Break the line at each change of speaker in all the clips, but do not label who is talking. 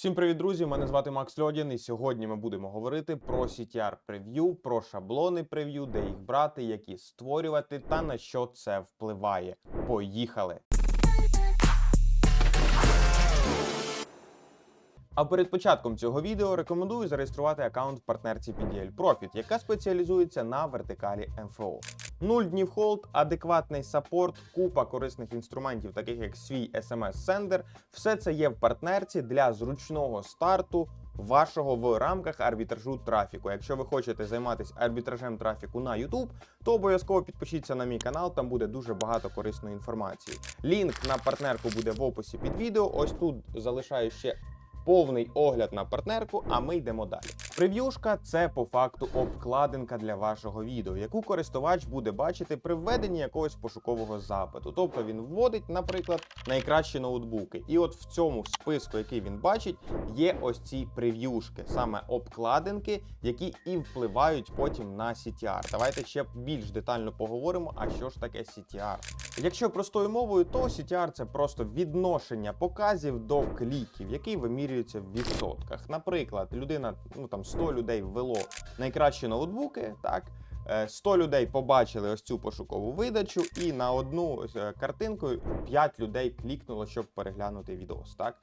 Всім привіт, друзі! Мене звати Макс Льодін, і сьогодні ми будемо говорити про CTR прев'ю, про шаблони прев'ю, де їх брати, які створювати та на що це впливає. Поїхали! А перед початком цього відео рекомендую зареєструвати аккаунт в партнерці PDL Profit, яка спеціалізується на вертикалі МФО. Нуль днів холд, адекватний саппорт, купа корисних інструментів, таких як свій SMS-сендер. Все це є в партнерці для зручного старту вашого в рамках арбітражу трафіку. Якщо ви хочете займатися арбітражем трафіку на YouTube, то обов'язково підпишіться на мій канал, там буде дуже багато корисної інформації. Лінк на партнерку буде в описі під відео. Ось тут залишаю ще повний огляд на партнерку, а ми йдемо далі. Прев'юшка це по факту обкладинка для вашого відео, яку користувач буде бачити при введенні якогось пошукового запиту. Тобто він вводить, наприклад, найкращі ноутбуки. І от в цьому списку, який він бачить, є ось ці прев'юшки, саме обкладинки, які і впливають потім на CTR. Давайте ще більш детально поговоримо, а що ж таке CTR. Якщо простою мовою, то CTR це просто відношення показів до кліків, які вимірюються в відсотках. Наприклад, людина, ну там 100 людей ввело найкращі ноутбуки, так. Е, 100 людей побачили ось цю пошукову видачу, і на одну е, картинку 5 людей клікнуло, щоб переглянути відос. Так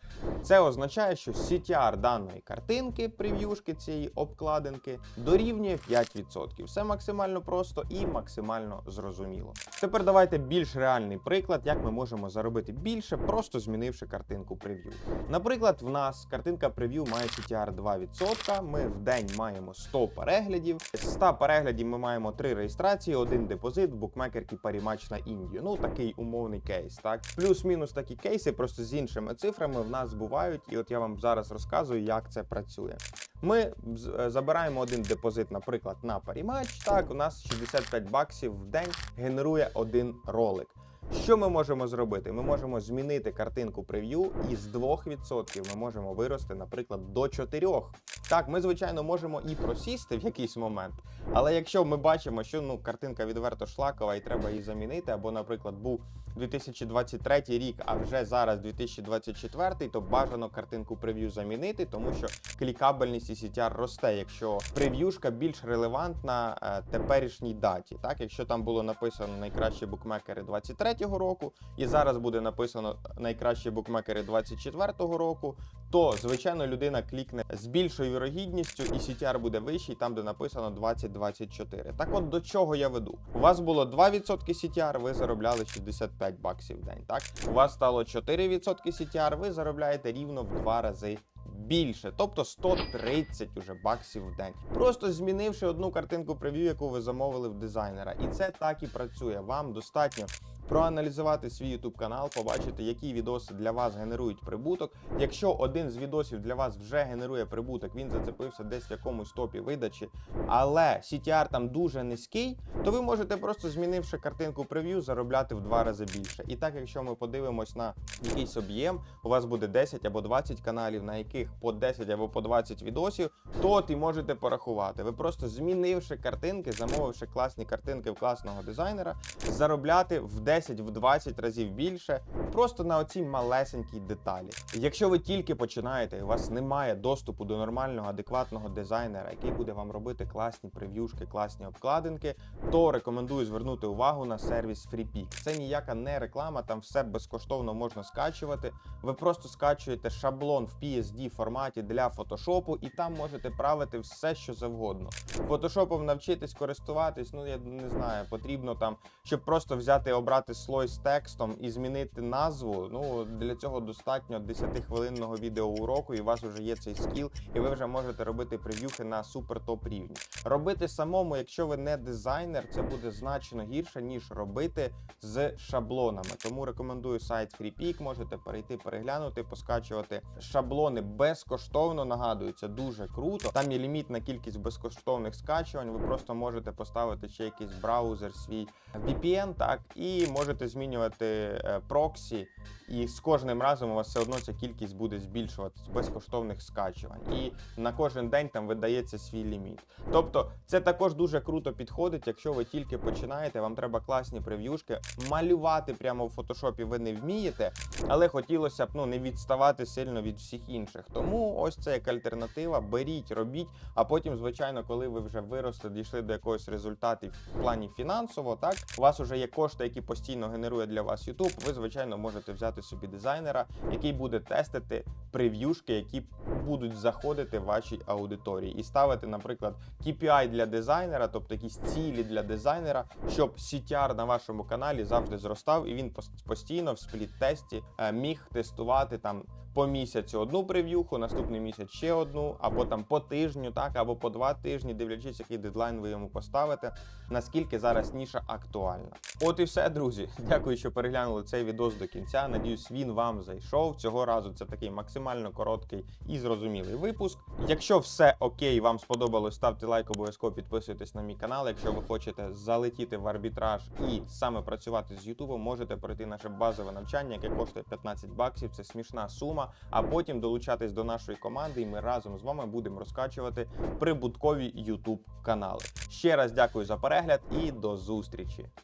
це означає, що CTR даної картинки, прев'юшки цієї обкладинки дорівнює 5%. Все максимально просто і максимально зрозуміло. Тепер давайте більш реальний приклад, як ми можемо заробити більше, просто змінивши картинку прев'ю. Наприклад, в нас картинка прев'ю має CTR 2%. Ми в день маємо 100 переглядів. З 100 переглядів ми маємо 3 реєстрації, один депозит в букмекерки Парімач на Індію. Ну такий умовний кейс. Так, плюс-мінус такі кейси, просто з іншими цифрами в нас бувають. І от я вам зараз розказую, як це працює. Ми е, забираємо один депозит, наприклад, на парімач. Так, у нас 65 баксів в день генерує один ролик. Що ми можемо зробити? Ми можемо змінити картинку прев'ю і з 2% ми можемо вирости, наприклад, до 4%. Так, ми звичайно можемо і просісти в якийсь момент, але якщо ми бачимо, що ну картинка відверто шлакова і треба її замінити, або, наприклад, був 2023 рік, а вже зараз 2024, то бажано картинку прев'ю замінити, тому що клікабельність і CTR росте, якщо прев'юшка більш релевантна е, теперішній даті. Так, якщо там було написано найкращі букмекери 23-го року, і зараз буде написано найкращі букмекери 24-го року, то звичайно людина клікне з більшою вірогідністю, і CTR буде вищий, там де написано 2024. Так от до чого я веду? У вас було 2% CTR, ви заробляли 65 баксів в день. Так, у вас стало 4% CTR, ви заробляєте рівно в два рази. Більше, тобто 130 уже баксів в день. Просто змінивши одну картинку прев'ю, яку ви замовили в дизайнера. І це так і працює. Вам достатньо проаналізувати свій YouTube канал, побачити, які відоси для вас генерують прибуток. Якщо один з відосів для вас вже генерує прибуток, він зацепився десь в якомусь топі видачі, але CTR там дуже низький, то ви можете просто змінивши картинку прев'ю, заробляти в два рази більше. І так, якщо ми подивимось на якийсь об'єм, у вас буде 10 або 20 каналів, на яких по 10 або по 20 відосів, то і можете порахувати. Ви просто змінивши картинки, замовивши класні картинки в класного дизайнера, заробляти в 10 в 20 разів більше, просто на оцій малесенькій деталі. Якщо ви тільки починаєте, і у вас немає доступу до нормального, адекватного дизайнера, який буде вам робити класні прев'юшки, класні обкладинки, то рекомендую звернути увагу на сервіс FreePick. Це ніяка не реклама, там все безкоштовно можна скачувати. Ви просто скачуєте шаблон в PSD форматі для фотошопу, і там можете правити все, що завгодно. Фотошопом навчитись користуватись, ну я не знаю, потрібно там, щоб просто взяти, обрати слой з текстом і змінити назву. Ну для цього достатньо 10-хвилинного відеоуроку, і у вас вже є цей скіл, і ви вже можете робити прев'юхи на супер топ рівні. Робити самому, якщо ви не дизайнер, це буде значно гірше, ніж робити з шаблонами. Тому рекомендую сайт FreePick, можете перейти, переглянути, поскачувати шаблони безкоштовно. Нагадую, це дуже круто. Там є лімітна кількість безкоштовних скачувань. Ви просто можете поставити ще якийсь браузер свій VPN, так і можете змінювати е, проксі, і з кожним разом у вас все одно ця кількість буде збільшуватись безкоштовних скачувань. І на кожен день там видається свій ліміт. Тобто, це також дуже круто підходить, якщо ви тільки починаєте, вам треба класні прев'юшки. Малювати прямо в фотошопі ви не вмієте, але хотілося б ну не відставати сильно від всіх інших. Тому ось це як альтернатива. Беріть, робіть, а потім, звичайно, коли ви вже виросли, дійшли до якогось результату в плані фінансово, так у вас вже є кошти, які постійно генерує для вас YouTube. Ви звичайно можете взяти собі дизайнера, який буде тестити прев'юшки, які будуть заходити вашій аудиторії, і ставити, наприклад, KPI для дизайнера, тобто якісь цілі для дизайнера, щоб CTR на вашому каналі завжди зростав, і він постійно в спліт-тесті е, міг тестувати там. По місяцю одну прев'юху, наступний місяць ще одну, або там по тижню, так, або по два тижні, дивлячись, який дедлайн ви йому поставите, наскільки зараз ніша актуальна. От і все, друзі. Дякую, що переглянули цей відос до кінця. Надіюсь, він вам зайшов. Цього разу це такий максимально короткий і зрозумілий випуск. Якщо все окей, вам сподобалось, ставте лайк, обов'язково підписуйтесь на мій канал. Якщо ви хочете залетіти в арбітраж і саме працювати з Ютубом, можете пройти наше базове навчання, яке коштує 15 баксів. Це смішна сума. А потім долучатись до нашої команди, і ми разом з вами будемо розкачувати прибуткові YouTube канали. Ще раз дякую за перегляд і до зустрічі.